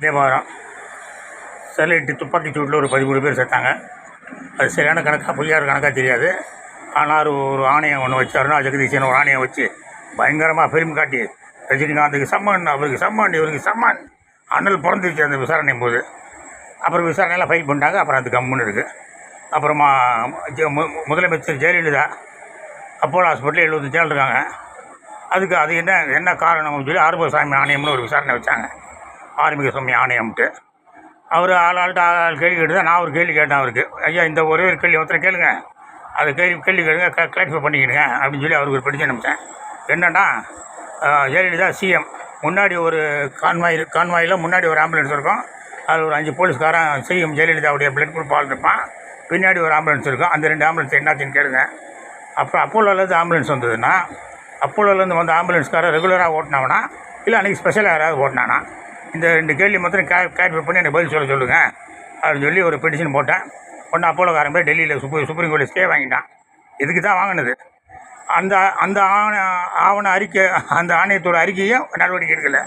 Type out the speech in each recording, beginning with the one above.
தேவாரம். செல்லிட்டு துப்பாக்கி சூட்டில் ஒரு பதிமூணு பேர் செத்தாங்க அது சரியான கணக்காக பொய்யார் கணக்காக தெரியாது. ஆனால் ஒரு ஆணையம் ஒன்று வச்சாருன்னா ஜெகதீஷன் ஜெகதீசன் ஒரு ஆணையம் வச்சு பயங்கரமாக ஃபிலிம் காட்டி ரஜினிகாந்துக்கு சம்மன் அவருக்கு சம்மன் இவருக்கு சம்மன். அண்ணல் பிறந்துச்சு அந்த விசாரணை போது. அப்புறம் விசாரணையெல்லாம் ஃபைல் பண்ணிட்டாங்க. அப்புறம் அது கம்முன்னு இருக்குது அப்புறமா ஜெ- மு- முதலமைச்சர் ஜெயலலிதா அப்போலோ ஹாஸ்பிட்டலில் எழுபத்தஞ்சு நாள் இருக்காங்க. அதுக்கு அது என்ன என்ன காரணம்னு சொல்லி ஆறுமுகசாமி ஆணையம்னு ஒரு விசாரணை வச்சாங்க. ஆறுமுகசாமி ஆணையம்ட்டு. அவர் ஆள் ஆள்கிட்ட ஆள் கேள்வி கேட்டு நான் ஒரு கேள்வி கேட்டேன் அவருக்கு. ஐயா இந்த ஒரே ஒரு கேள்வி ஒருத்தர் கேளுங்க. அது கேள்வி கேள்வி கேளுங்க. க கிளாரிஃபை பண்ணிக்கிடுங்க. அப்படின்னு சொல்லி அவருக்கு ஒரு படிச்சு அனுப்பிச்சேன். என்னென்னா ஜெயலலிதா சிஎம் முன்னாடி ஒரு கான்வாய் கான்வாயில் முன்னாடி ஒரு ஆம்புலன்ஸ் இருக்கும். அது ஒரு அஞ்சு போலீஸ்காரன் சிஎம் ஜெயலலிதாவுடைய பிளட் குரூப் ஆள் இருப்பான். பின்னாடி ஒரு ஆம்புலன்ஸ் இருக்கும். அந்த ரெண்டு ஆம்புலன்ஸ் என்னாச்சுன்னு கேளுங்க. அப்புறம் அப்போலோலேருந்து ஆம்புலன்ஸ் வந்ததுன்னா அப்போலோலேருந்து வந்த ஆம்புலன்ஸ்காரர் ரெகுலராக ஓட்டினவனா? இல்லை அன்றைக்கி ஸ்பெஷலாக யாராவது ஓட்டினானா? இந்த ரெண்டு கேள்வி மொத்தம் கே கிளாரிஃபை பண்ணி எனக்கு பதில் சொல்ல சொல்லுங்கள் அப்படின்னு சொல்லி ஒரு பெட்டிஷன் போட்டேன். ஒன்று அப்போலோக்காரன் போய் டெல்லியில் சுப்ரீம் சுப்ரீம் கோர்ட்டில் ஸ்டே வாங்கிட்டான். இதுக்கு தான் வாங்கினது. அந்த அந்த ஆவண ஆவண அறிக்கை அந்த ஆணையத்தோட அறிக்கையும் நடவடிக்கை எடுக்கலை.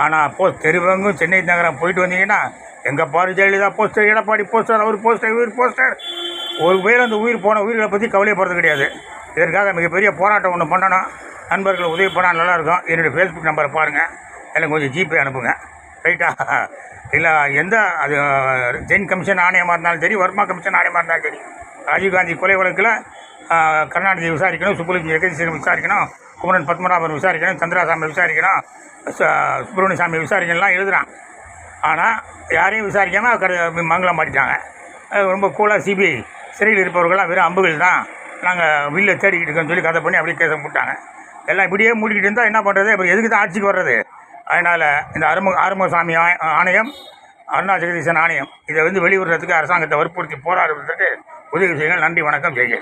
ஆனால் போஸ்ட் தெருவங்கும் சென்னை நகரம் போயிட்டு வந்தீங்கன்னா எங்கே பாரு ஜெயலலிதா போஸ்டர் எடப்பாடி போஸ்டர் அவர் போஸ்டர் இவர் போஸ்டர் ஒரு பேர் அந்த உயிர் போன உயிர்களை பற்றி கவலைப்படுறது கிடையாது. இதற்காக மிகப்பெரிய போராட்டம் ஒன்று பண்ணணும். நண்பர்கள் உதவி பண்ணால் நல்லாயிருக்கும் என்னுடைய ஃபேஸ்புக் நம்பரை பாருங்கள் எனக்கு கொஞ்சம் ஜிபே அனுப்புங்க. ரைட்டா இல்லை எந்த அது ஜெயின் கமிஷன் ஆணையமாக இருந்தாலும் சரி வர்மா கமிஷன் ஆணையமாக இருந்தாலும் சரி. ராஜீவ்காந்தி கொலை வழக்கில் கருணாநிதி விசாரிக்கணும் சுப்புலட்சுமி ஜெகதீசன் விசாரிக்கணும் குமரன் பத்மநாபன் விசாரிக்கணும் சந்திராசாமி விசாரிக்கணும் ச- சுப்பிரமணிய சாமி விசாரிக்கணும்லாம் எழுதுகிறான் ஆனால் யாரையும் விசாரிக்காமல் கட மங்களம் மாட்டிட்டாங்க அது ரொம்ப கூலாக சிபிஐ சிறையில் இருப்பவர்கள்லாம் வெறும் அம்புகள் தான். நாங்கள் வில்ல தேடிக்கிட்டு இருக்கோம்னு சொல்லி கதை பண்ணி அப்படியே கேச போட்டாங்க எல்லாம் இப்படியே மூடிக்கிட்டு இருந்தால் என்ன பண்ணுறது அப்புறம் எதுக்கு தான் ஆட்சிக்கு வர்றது? அதனால் இந்த அரும ஆறுமுகசாமி ஆணையம் அருணா ஜெகதீசன் ஆணையம் இதை வந்து வெளிவிடுறதுக்கு அரசாங்கத்தை வற்புறுத்தி போராடுவதற்கு உதவி செய்யுங்கள். நன்றி வணக்கம் ஜெய்கே